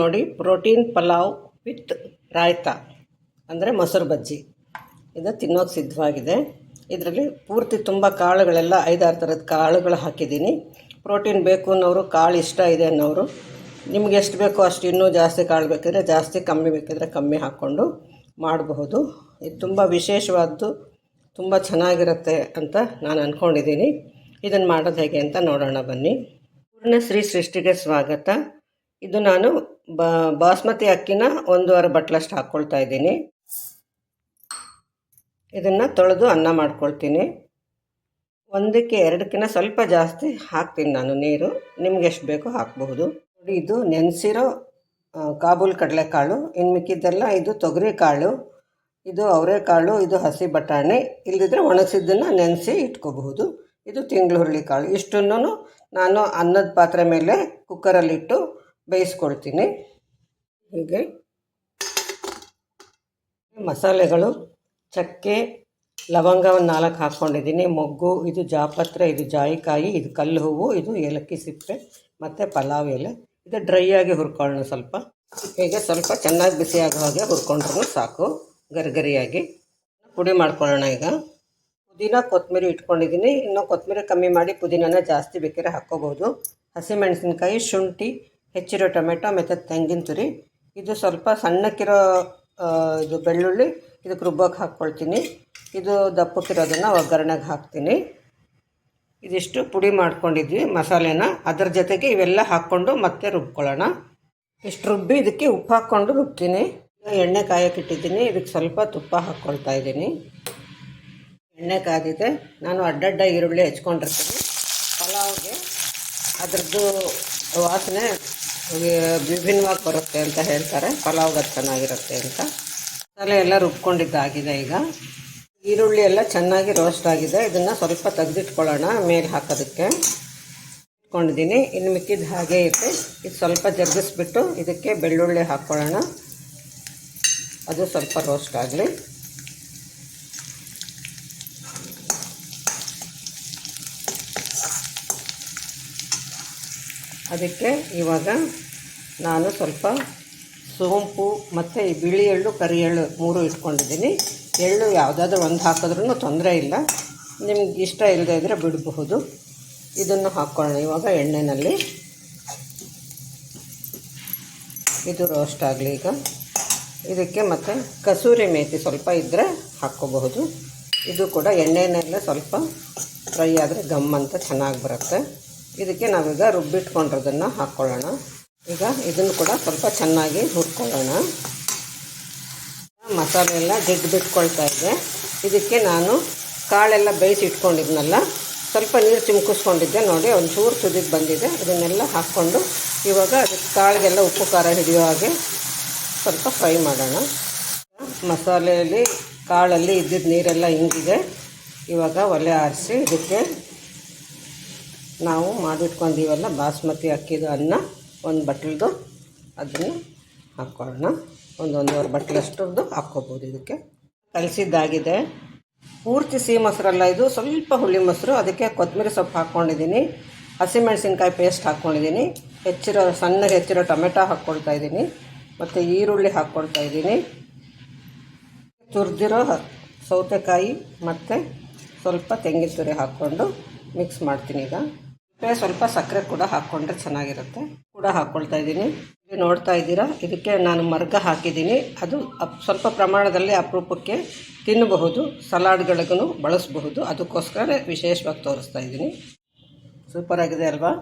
ನೋಡಿ, protein pulao with raita, ಅಂದರೆ ಮೊಸರು ಬಜ್ಜಿ. ಇದು ತಿನ್ನೋಕೆ ಸಿದ್ಧವಾಗಿದೆ. ಇದರಲ್ಲಿ ಪೂರ್ತಿ ತುಂಬ ಕಾಳುಗಳೆಲ್ಲ, ಐದಾರು ಥರದ ಕಾಳುಗಳು ಹಾಕಿದ್ದೀನಿ. ಪ್ರೋಟೀನ್ ಬೇಕು ಅನ್ನೋರು, ಕಾಳು ಇಷ್ಟ ಇದೆ ಅನ್ನೋರು, ನಿಮ್ಗೆ ಎಷ್ಟು ಬೇಕೋ ಅಷ್ಟು ಇನ್ನೂ ಜಾಸ್ತಿ ಕಾಳು ಬೇಕಿದ್ರೆ ಜಾಸ್ತಿ ಕಮ್ಮಿ ಬೇಕಿದ್ರೆ ಕಮ್ಮಿ ಹಾಕ್ಕೊಂಡು ಮಾಡಬಹುದು. ಇದು ತುಂಬ ವಿಶೇಷವಾದ್ದು, ತುಂಬ ಚೆನ್ನಾಗಿರುತ್ತೆ ಅಂತ ನಾನು ಅಂದ್ಕೊಂಡಿದ್ದೀನಿ ಇದನ್ನು ಮಾಡೋದು ಹೇಗೆ ಅಂತ ನೋಡೋಣ ಬನ್ನಿ. ಪೂರ್ಣ ಶ್ರೀ ಸೃಷ್ಟಿಗೆ ಸ್ವಾಗತ. ಇದು ನಾನು ಬಾಸ್ಮತಿ ಅಕ್ಕಿನ ಒಂದೂವರೆ ಬಟ್ಲಷ್ಟು ಹಾಕ್ಕೊಳ್ತಾ ಇದ್ದೀನಿ. ಇದನ್ನು ತೊಳೆದು ಅನ್ನ ಮಾಡ್ಕೊಳ್ತೀನಿ. ಒಂದಕ್ಕೆ ಎರಡಕ್ಕಿಂತ ಸ್ವಲ್ಪ ಜಾಸ್ತಿ ಹಾಕ್ತೀನಿ ನಾನು ನೀರು. ನಿಮ್ಗೆ ಎಷ್ಟು ಬೇಕೋ ಹಾಕಬಹುದು. ಇದು ನೆನೆಸಿರೋ ಕಾಬೂಲ್ ಕಡಲೆಕಾಳು ಇನ್ನು ಮಿಕ್ಕಿದ್ದೆಲ್ಲ ಇದು ತೊಗರಿ ಕಾಳು ಇದು ಅವರೆಕಾಳು, ಇದು ಹಸಿ ಬಟಾಣಿ ಇಲ್ಲದಿದ್ದರೆ ಒಣಗಿಸಿದ್ದನ್ನು ನೆನೆಸಿ ಇಟ್ಕೋಬಹುದು. ಇದು ತಿಂಗಳು ಹುರುಳಿ ಕಾಳು ಇಷ್ಟನ್ನು ನಾನು ಅನ್ನದ ಪಾತ್ರೆ ಮೇಲೆ ಕುಕ್ಕರಲ್ಲಿಟ್ಟು ಬೇಯಿಸ್ಕೊಳ್ತೀನಿ. ಹೀಗೆ. ಮಸಾಲೆಗಳು, ಚಕ್ಕೆ ಲವಂಗ ಒಂದು ನಾಲ್ಕು ಹಾಕ್ಕೊಂಡಿದ್ದೀನಿ. ಮೊಗ್ಗು, ಇದು ಜಾಪತ್ರೆ, ಇದು ಜಾಯಿಕಾಯಿ, ಇದು ಕಲ್ಲು ಹೂವು ಇದು ಏಲಕ್ಕಿ ಸಿಪ್ಪೆ, ಮತ್ತು ಪಲಾವ್ ಎಲೆ. ಇದು ಡ್ರೈ ಆಗಿ ಹುರ್ಕೊಳ್ಳೋಣ ಸ್ವಲ್ಪ. ಹೀಗೆ ಸ್ವಲ್ಪ ಚೆನ್ನಾಗಿ ಬಿಸಿ ಆಗೋ ಹಾಗೆ ಹುರ್ಕೊಂಡ್ರೂ ಸಾಕು, ಗರಿಗರಿಯಾಗಿ. ಪುಡಿ ಮಾಡ್ಕೊಳ್ಳೋಣ ಈಗ. ಪುದೀನ, ಕೊತ್ತಂಬರಿ ಇಟ್ಕೊಂಡಿದ್ದೀನಿ. ಇನ್ನು ಕೊತ್ತಂಬರಿ ಕಮ್ಮಿ ಮಾಡಿ ಪುದೀನನ ಜಾಸ್ತಿ ಬೇಕಾದ್ರೆ ಹಾಕ್ಕೋಬೋದು. ಹಸಿಮೆಣಸಿನ್ಕಾಯಿ, ಶುಂಠಿ ಹೆಚ್ಚಿರೋ ಟೊಮೆಟೊ ಮತ್ತು ತೆಂಗಿನ ತುರಿ. ಇದು ಸ್ವಲ್ಪ ಸಣ್ಣಕ್ಕಿರೋ ಇದು ಬೆಳ್ಳುಳ್ಳಿ. ಇದಕ್ಕೆ ರುಬ್ಬೋಕೆ ಹಾಕ್ಕೊಳ್ತೀನಿ. ಇದು ದಪ್ಪಕ್ಕಿರೋದನ್ನು ಒಗ್ಗರಣೆಗೆ ಹಾಕ್ತೀನಿ. ಇದಿಷ್ಟು ಪುಡಿ ಮಾಡ್ಕೊಂಡಿದ್ವಿ ಮಸಾಲೆನ. ಅದರ ಜೊತೆಗೆ ಇವೆಲ್ಲ ಹಾಕ್ಕೊಂಡು ಮತ್ತೆ ರುಬ್ಕೊಳ್ಳೋಣ. ಇಷ್ಟು ರುಬ್ಬಿ ಇದಕ್ಕೆ ಉಪ್ಪು ಹಾಕ್ಕೊಂಡು ರುಬ್ತೀನಿ. ಎಣ್ಣೆ ಕಾಯಕ್ಕೆ ಇಟ್ಟಿದ್ದೀನಿ. ಇದಕ್ಕೆ ಸ್ವಲ್ಪ ತುಪ್ಪ ಹಾಕ್ಕೊಳ್ತಾ ಇದ್ದೀನಿ. ಎಣ್ಣೆ ಕಾದಿದೆ ನಾನು ಅಡ್ಡಡ್ಡ ಈರುಳ್ಳಿ ಹೆಚ್ಕೊಂಡಿರ್ತೀನಿ. ಪಲಾವ್ಗೆ ಅದರದ್ದು ವಾಸನೆ ವಿಭಿನ್ನವಾಗಿ ಬರುತ್ತೆ ಅಂತ ಹೇಳ್ತಾರೆ. ಪಲಾವ್ಗೆ ಚೆನ್ನಾಗಿರುತ್ತೆ ಅಂತ. ಮಸಾಲೆ ಎಲ್ಲ ರುಬ್ಕೊಂಡಿದ್ದಾಗಿದೆ ಈಗ. ಈರುಳ್ಳಿ ಎಲ್ಲ ಚೆನ್ನಾಗಿ ರೋಸ್ಟ್ ಆಗಿದೆ. ಇದನ್ನು ಸ್ವಲ್ಪ ತೆಗೆದಿಟ್ಕೊಳ್ಳೋಣ ಮೇಲೆ ಹಾಕೋದಕ್ಕೆ. ಇಟ್ಕೊಂಡಿದ್ದೀನಿ. ಇನ್ನು ಮಿಕ್ಕಿದ ಹಾಗೆ ಇದೆ ಇದು ಸ್ವಲ್ಪ ಜಗ್ಗಿಸ್ಬಿಟ್ಟು ಇದಕ್ಕೆ ಬೆಳ್ಳುಳ್ಳಿ ಹಾಕ್ಕೊಳ್ಳೋಣ. ಅದು ಸ್ವಲ್ಪ ರೋಸ್ಟ್ ಆಗಲಿ. ಅದಕ್ಕೆ ಇವಾಗ ನಾನು ಸ್ವಲ್ಪ ಸೋಂಪು ಮತ್ತು ಈ ಬಿಳಿ ಎಳ್ಳು, ಕರಿ ಎಳ್ಳು ಮೂರು ಇಟ್ಕೊಂಡಿದ್ದೀನಿ. ಎಳ್ಳು ಯಾವುದಾದ್ರೂ ಒಂದು ಹಾಕಿದ್ರೂ ತೊಂದರೆ ಇಲ್ಲ. ನಿಮ್ಗೆ ಇಷ್ಟ ಇಲ್ಲದೇ ಇದ್ದರೆ ಬಿಡಬಹುದು. ಇದನ್ನು ಹಾಕ್ಕೊಳ್ಳೋಣ ಇವಾಗ ಎಣ್ಣೆಯಲ್ಲಿ ಇದು ರೋಸ್ಟ್ ಆಗಲಿ ಈಗ. ಇದಕ್ಕೆ ಮತ್ತು ಕಸೂರಿ ಮೇಥಿ ಸ್ವಲ್ಪ ಇದ್ದರೆ ಹಾಕ್ಕೋಬಹುದು. ಇದು ಕೂಡ ಎಣ್ಣೆಯಲ್ಲೇ ಸ್ವಲ್ಪ ಫ್ರೈ ಆದರೆ ಗಮ್ ಅಂತ ಚೆನ್ನಾಗಿ ಬರುತ್ತೆ. ಇದಕ್ಕೆ ನಾವೀಗ ರುಬ್ಬಿಟ್ಕೊಂಡಿರೋದನ್ನು ಹಾಕ್ಕೊಳ್ಳೋಣ ಈಗ ಇದನ್ನು ಕೂಡ ಸ್ವಲ್ಪ ಚೆನ್ನಾಗಿ ಹುರ್ಕೊಳ್ಳೋಣ. ಮಸಾಲೆ ಎಲ್ಲ ಬಿಟ್ಕೊಳ್ತಾ ಇದೆ. ಇದಕ್ಕೆ ನಾನು ಕಾಳೆಲ್ಲ ಬೇಯಿಸಿ ಇಟ್ಕೊಂಡಿದ್ನಲ್ಲ, ಸ್ವಲ್ಪ ನೀರು ಚಿಮ್ಕಿಸ್ಕೊಂಡಿದ್ದೆ. ನೋಡಿ ಒಂದು ಚೂರು ತುದಿಗೆ ಬಂದಿದೆ. ಅದನ್ನೆಲ್ಲ ಹಾಕ್ಕೊಂಡು ಇವಾಗ ಅದಕ್ಕೆ ಕಾಳಿಗೆಲ್ಲ ಉಪ್ಪು, ಖಾರ ಹಿಡಿಯೋ ಹಾಗೆ ಸ್ವಲ್ಪ ಫ್ರೈ ಮಾಡೋಣ. ಮಸಾಲೆಯಲ್ಲಿ ಕಾಳಲ್ಲಿ ಇದ್ದಿದ್ದ ನೀರೆಲ್ಲ ಹಿಂಗಿದೆ ಇವಾಗ ಒಲೆ ಆರಿಸಿ ಇದಕ್ಕೆ ನಾವು ಮಾಡಿಟ್ಕೊಂಡಿವಲ್ಲ ಬಾಸ್ಮತಿ ಅಕ್ಕಿದು ಅನ್ನ, ಒಂದು ಬಟ್ಲದು ಅದನ್ನು ಹಾಕ್ಕೊಳ್ಳೋಣ ಒಂದು ಒಂದೂವರೆ ಬಟ್ಲಷ್ಟದ್ದು ಹಾಕ್ಕೋಬೋದು ಇದಕ್ಕೆ. ಕಲಸಿದ್ದಾಗಿದೆ. ಪೂರ್ತಿ ಸಿಹಿ ಮೊಸರಲ್ಲ ಇದು. ಸ್ವಲ್ಪ ಹುಳಿ ಮೊಸರು, ಅದಕ್ಕೆ ಕೊತ್ತಂಬರಿ ಸೊಪ್ಪು ಹಾಕ್ಕೊಂಡಿದ್ದೀನಿ. ಹಸಿಮೆಣಸಿನ್ಕಾಯಿ ಪೇಸ್ಟ್ ಹಾಕ್ಕೊಂಡಿದ್ದೀನಿ. ಹೆಚ್ಚಿರೋ, ಸಣ್ಣಗೆ ಹೆಚ್ಚಿರೋ ಟೊಮೆಟೊ ಹಾಕ್ಕೊಳ್ತಾ ಇದ್ದೀನಿ. ಮತ್ತು ಈರುಳ್ಳಿ ಹಾಕ್ಕೊಳ್ತಾ ಇದ್ದೀನಿ. ತುರಿದಿರೋ ಸೌತೆಕಾಯಿ ಮತ್ತು ಸ್ವಲ್ಪ ತೆಂಗಿನ ತುರಿ ಹಾಕ್ಕೊಂಡು ಮಿಕ್ಸ್ ಮಾಡ್ತೀನಿ ಈಗ. ಮತ್ತೆ ಸ್ವಲ್ಪ ಸಕ್ಕರೆ ಕೂಡ ಹಾಕ್ಕೊಂಡ್ರೆ ಚೆನ್ನಾಗಿರುತ್ತೆ. ಕೂಡ ಹಾಕ್ಕೊಳ್ತಾ ಇದ್ದೀನಿ. ಇಲ್ಲಿ ನೋಡ್ತಾ ಇದ್ದೀರಾ? ಇದಕ್ಕೆ ನಾನು ಮರ್ಗ ಹಾಕಿದ್ದೀನಿ. ಅದು ಸ್ವಲ್ಪ ಪ್ರಮಾಣದಲ್ಲಿ ಅಪರೂಪಕ್ಕೆ ತಿನ್ನಬಹುದು ಸಲಾಡ್ಗಳಿಗೂ ಬಳಸಬಹುದು. ಅದಕ್ಕೋಸ್ಕರ ವಿಶೇಷವಾಗಿ ತೋರಿಸ್ತಾ ಇದ್ದೀನಿ. ಸೂಪರ್ ಆಗಿದೆ ಅಲ್ವಾ?